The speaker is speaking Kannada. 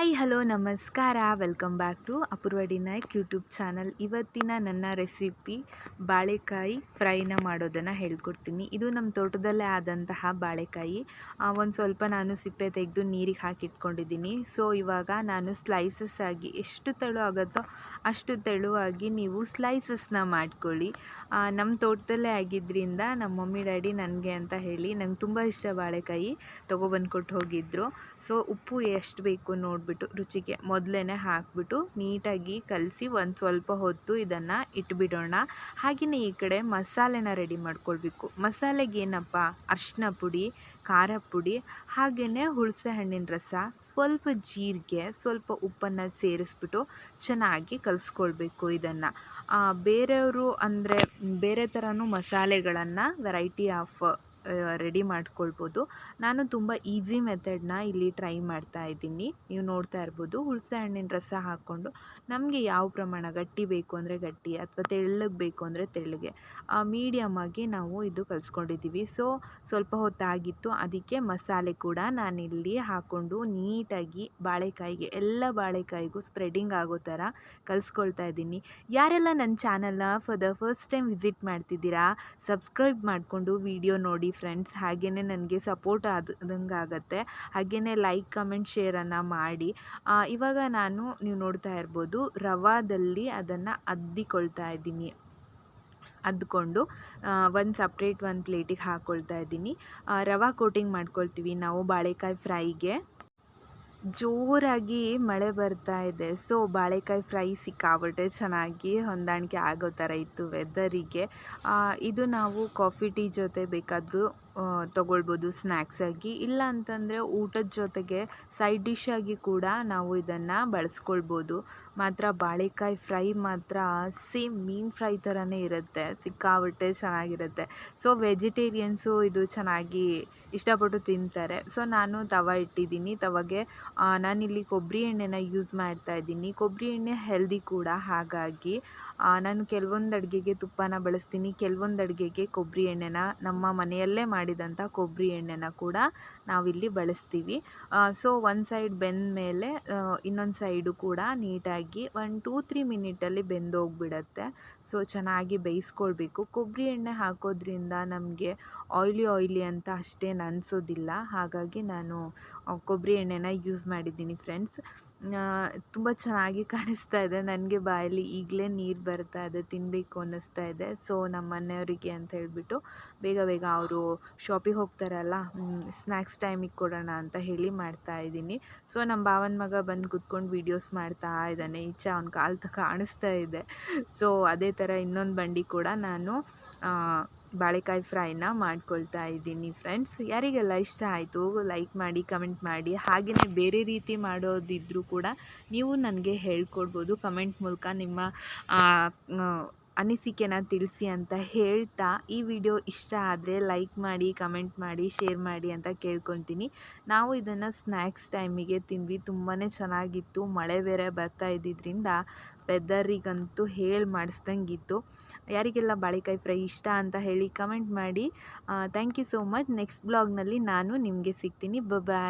ಹಾಯ್, ಹಲೋ, ನಮಸ್ಕಾರ. Welcome back to Apoorva D Naik YouTube channel. ಇವತ್ತಿನ ನನ್ನ ರೆಸಿಪಿ ಬಾಳೆಕಾಯಿ ಫ್ರೈನ ಮಾಡೋದನ್ನು ಹೇಳ್ಕೊಡ್ತೀನಿ. ಇದು ನಮ್ಮ ತೋಟದಲ್ಲೇ ಆದಂತಹ ಬಾಳೆಕಾಯಿ. ಒಂದು ಸ್ವಲ್ಪ ನಾನು ಸಿಪ್ಪೆ ತೆಗೆದು ನೀರಿಗೆ ಹಾಕಿಟ್ಕೊಂಡಿದ್ದೀನಿ. ಸೊ ಇವಾಗ ನಾನು ಸ್ಲೈಸಸ್ ಆಗಿ ಎಷ್ಟು ತೆಳು ಆಗುತ್ತೋ ಅಷ್ಟು ತೆಳುವಾಗಿ ನೀವು ಸ್ಲೈಸಸ್ನ ಮಾಡ್ಕೊಳ್ಳಿ. ನಮ್ಮ ತೋಟದಲ್ಲೇ ಆಗಿದ್ದರಿಂದ ನಮ್ಮ ಮಮ್ಮಿ, ಡ್ಯಾಡಿ ನನಗೆ ಅಂತ ಹೇಳಿ ನಂಗೆ ತುಂಬ ಇಷ್ಟ ಬಾಳೆಕಾಯಿ. ತೊಗೊಬಂದು ಕೊಟ್ಟು ಹೋಗಿದ್ದರು ಸೊ ಉಪ್ಪು ಎಷ್ಟು ಬೇಕು ನೋಡಿಬಿಟ್ಟು ರುಚಿಗೆ ಮೊದಲೇ ಹಾಕಿಬಿಟ್ಟು ನೀಟಾಗಿ ಕಲಸಿ ಒಂದು ಸ್ವಲ್ಪ ಹೊತ್ತು ಇದನ್ನು ಇಟ್ಬಿಡೋಣ. ಹಾಗೆಯೇ ಈ ಕಡೆ ಮಸಾಲೆನ ರೆಡಿ ಮಾಡ್ಕೊಳ್ಬೇಕು. ಮಸಾಲೆಗೆ ಏನಪ್ಪ? ಅರಿಶಿನ ಪುಡಿ, ಖಾರ ಪುಡಿ ಹಾಗೆಯೇ ಹುಳಸೆ ಹಣ್ಣಿನ ರಸ, ಸ್ವಲ್ಪ ಜೀರಿಗೆ, ಸ್ವಲ್ಪ ಉಪ್ಪನ್ನು ಸೇರಿಸ್ಬಿಟ್ಟು ಚೆನ್ನಾಗಿ ಕಲಸ್ಕೊಳ್ಬೇಕು ಇದನ್ನು. ಬೇರೆಯವರು ಅಂದರೆ ಬೇರೆ ಥರನೂ ಮಸಾಲೆಗಳನ್ನು ವೆರೈಟಿ ಆಫ್ ರೆಡಿ ಮಾಡ್ಕೊಳ್ಬೋದು. ನಾನು ತುಂಬ ಈಸಿ ಮೆಥಡ್ನ ಇಲ್ಲಿ ಟ್ರೈ ಮಾಡ್ತಾ ಇದ್ದೀನಿ. ನೀವು ನೋಡ್ತಾ ಇರ್ಬೋದು, ಹುಳಸೆ ಹಣ್ಣಿನ ರಸ ಹಾಕ್ಕೊಂಡು ನಮಗೆ ಯಾವ ಪ್ರಮಾಣ ಗಟ್ಟಿ ಬೇಕು ಅಂದರೆ ಗಟ್ಟಿ ಅಥವಾ ತೆಳ್ಳಗೆ ಬೇಕು ಅಂದರೆ ತೆಳ್ಳಗೆ ಮೀಡಿಯಮ್ ಆಗಿ ನಾವು ಇದು ಕಲಿಸ್ಕೊಂಡಿದ್ದೀವಿ. ಸೊ ಸ್ವಲ್ಪ ಹೊತ್ತಾಗಿತ್ತು, ಅದಕ್ಕೆ ಮಸಾಲೆ ಕೂಡ ನಾನಿಲ್ಲಿ ಹಾಕ್ಕೊಂಡು ನೀಟಾಗಿ ಬಾಳೆಕಾಯಿಗೆ, ಎಲ್ಲ ಬಾಳೆಕಾಯಿಗೂ ಸ್ಪ್ರೆಡಿಂಗ್ ಆಗೋ ಥರ ಕಲಿಸ್ಕೊಳ್ತಾ ಇದ್ದೀನಿ. ಯಾರೆಲ್ಲ ನನ್ನ ಚಾನಲ್ನ for the first time visit ಮಾಡ್ತಿದ್ದೀರಾ ಸಬ್ಸ್ಕ್ರೈಬ್ ಮಾಡಿಕೊಂಡು ವಿಡಿಯೋ ನೋಡಿ ಫ್ರೆಂಡ್ಸ್ ಹಾಗೆಯೇ ನನಗೆ ಸಪೋರ್ಟ್ ಆದಂಗೆ ಆಗುತ್ತೆ ಹಾಗೆಯೇ ಲೈಕ್ ಕಮೆಂಟ್ ಶೇರನ್ನು ಮಾಡಿ. ಇವಾಗ ನಾನು ನೀವು ನೋಡ್ತಾ ಇರ್ಬೋದು, ರವಾದಲ್ಲಿ ಅದನ್ನು ಅದ್ದಿಕೊಳ್ತಾ ಇದ್ದೀನಿ. ಅದ್ಕೊಂಡು ಒಂದು ಸಪ್ರೇಟ್ ಒಂದು ಪ್ಲೇಟಿಗೆ ಹಾಕ್ಕೊಳ್ತಾ ಇದ್ದೀನಿ. ರವಾ ಕೋಟಿಂಗ್ ಮಾಡ್ಕೊಳ್ತೀವಿ ನಾವು ಬಾಳೆಕಾಯಿ ಫ್ರೈಗೆ ಜೋರಾಗಿ ಮಳೆ ಬರ್ತಾ ಇದೆ. ಸೊ, ಬಾಳೆಕಾಯಿ ಫ್ರೈ ಸಿಕ್ಕಾಬಟ್ಟೆ ಚೆನ್ನಾಗಿ ಹೊಂದಾಣಿಕೆ ಆಗೋ ಥರ ಇತ್ತು ವೆದರಿಗೆ. ಇದು ನಾವು ಕಾಫಿ, ಟೀ ಜೊತೆ ಬೇಕಾದರೂ ತೊಗೊಳ್ಬೋದು ಸ್ನ್ಯಾಕ್ಸಾಗಿ ಇಲ್ಲ ಅಂತಂದರೆ ಊಟದ ಜೊತೆಗೆ ಸೈಡ್ ಡಿಶ್ ಆಗಿ ಕೂಡ ನಾವು ಇದನ್ನು ಬಳಸ್ಕೊಳ್ಬೋದು. ಮಾತ್ರ ಬಾಳೆಕಾಯಿ ಫ್ರೈ ಮಾತ್ರ ಸೇಮ್ ಮೀನು ಫ್ರೈ ಥರನೇ ಇರುತ್ತೆ. ಸಿಕ್ಕಾಬಟ್ಟೆ ಚೆನ್ನಾಗಿರುತ್ತೆ. ಸೊ, ವೆಜಿಟೇರಿಯನ್ಸು ಇದು ಚೆನ್ನಾಗಿ ಇಷ್ಟಪಟ್ಟು ತಿಂತಾರೆ. ಸೊ ನಾನು ತವ ಇಟ್ಟಿದ್ದೀನಿ. ತವಾಗೆ ನಾನಿಲ್ಲಿ ಕೊಬ್ಬರಿ ಎಣ್ಣೆನ ಯೂಸ್ ಮಾಡ್ತಾ ಇದ್ದೀನಿ. ಕೊಬ್ಬರಿ ಎಣ್ಣೆ ಹೆಲ್ದಿ ಕೂಡ. ಹಾಗಾಗಿ ನಾನು ಕೆಲವೊಂದು ಅಡುಗೆಗೆ ತುಪ್ಪನ ಬಳಸ್ತೀನಿ. ಕೆಲವೊಂದು ಅಡುಗೆಗೆ ಕೊಬ್ಬರಿ ಎಣ್ಣೆನ, ನಮ್ಮ ಮನೆಯಲ್ಲೇ ಮಾಡಿದಂಥ ಕೊಬ್ಬರಿ ಎಣ್ಣೆನ ಕೂಡ ನಾವಿಲ್ಲಿ ಬಳಸ್ತೀವಿ. ಸೊ ಒಂದು ಸೈಡ್ ಬೆಂದ ಮೇಲೆ ಇನ್ನೊಂದು ಸೈಡು ಕೂಡ ನೀಟಾಗಿ ಒನ್ ಟೂ ತ್ರೀ ಮಿನಿಟಲ್ಲಿ ಬೆಂದೋಗ್ಬಿಡತ್ತೆ. ಸೊ ಚೆನ್ನಾಗಿ ಬೇಯಿಸ್ಕೊಳ್ಬೇಕು. ಕೊಬ್ಬರಿ ಎಣ್ಣೆ ಹಾಕೋದ್ರಿಂದ ನಮಗೆ ಆಯ್ಲಿ ಆಯ್ಲಿ ಅಂತ ಅಷ್ಟೇನು ಅನಿಸೋದಿಲ್ಲ ಹಾಗಾಗಿ ನಾನು ಕೊಬ್ಬರಿ ಎಣ್ಣೆನ ಯೂಸ್ ಮಾಡಿದ್ದೀನಿ ಫ್ರೆಂಡ್ಸ್ ತುಂಬ ಚೆನ್ನಾಗಿ ಕಾಣಿಸ್ತಾ ಇದೆ. ನನಗೆ ಬಾಯಲ್ಲಿ ಈಗಲೇ ನೀರು ಬರ್ತಾ ಇದೆ ತಿನ್ನಬೇಕು ಅನ್ನಿಸ್ತಾ ಇದೆ. ಸೊ ನಮ್ಮ ಮನೆಯವರಿಗೆ ಅಂತ ಹೇಳಿಬಿಟ್ಟು ಬೇಗ ಬೇಗ ಅವರು ಶಾಪಿಗೆ ಹೋಗ್ತಾರಲ್ಲ ಸ್ನ್ಯಾಕ್ಸ್ ಟೈಮಿಗೆ ಕೊಡೋಣ ಅಂತ ಹೇಳಿ ಮಾಡ್ತಾ ಇದ್ದೀನಿ. ಸೊ ನಮ್ಮ ಭಾವನ ಮಗ ಬಂದು ಕುತ್ಕೊಂಡು ವೀಡಿಯೋಸ್ ಮಾಡ್ತಾ ಇದ್ದಾನೆ ಈಚೆ ಅವ್ನ ಕಾಲು ಕಾಣಿಸ್ತಾ ಇದೆ. ಸೊ ಅದೇ ಥರ ಇನ್ನೊಂದು ಬಂಡಿ ಕೂಡ ನಾನು ಬಾಳೆಕಾಯಿ ಫ್ರೈನ ಮಾಡ್ಕೊಳ್ತಾ ಇದ್ದೀನಿ ಫ್ರೆಂಡ್ಸ್ ಯಾರಿಗೆಲ್ಲ ಇಷ್ಟ ಆಯಿತು ಲೈಕ್ ಮಾಡಿ ಕಮೆಂಟ್ ಮಾಡಿ ಹಾಗೆಯೇ ಬೇರೆ ರೀತಿ ಮಾಡೋದಿದ್ದರೂ ಕೂಡ ನೀವು ನನಗೆ ಹೇಳ್ಕೊಡ್ಬೋದು. ಕಮೆಂಟ್ ಮೂಲಕ ನಿಮ್ಮ ಅನಿಸಿಕೆನ ತಿಳಿಸಿ ಅಂತ ಹೇಳ್ತಾ ಈ ವಿಡಿಯೋ ಇಷ್ಟ ಆದರೆ ಲೈಕ್ ಮಾಡಿ, ಕಮೆಂಟ್ ಮಾಡಿ, ಶೇರ್ ಮಾಡಿ ಅಂತ ಕೇಳ್ಕೊತೀನಿ ನಾವು ಇದನ್ನು ಸ್ನ್ಯಾಕ್ಸ್ ಟೈಮಿಗೆ ತಿಂದ್ವಿ. ತುಂಬಾ ಚೆನ್ನಾಗಿತ್ತು. ಮಳೆ ಬೇರೆ ಬರ್ತಾ ಇದ್ದಿದ್ದರಿಂದ ವೆದರಿಗಂತೂ ಹೇಳಿ ಮಾಡಿಸ್ದಂಗಿತ್ತು. ಯಾರಿಗೆಲ್ಲ ಬಾಳೆಕಾಯಿ ಫ್ರೈ ಇಷ್ಟ ಅಂತ ಹೇಳಿ ಕಮೆಂಟ್ ಮಾಡಿ. Thank you so much next ಬ್ಲಾಗ್ನಲ್ಲಿ ನಾನು ನಿಮಗೆ ಸಿಗ್ತೀನಿ. ಬಾಯ್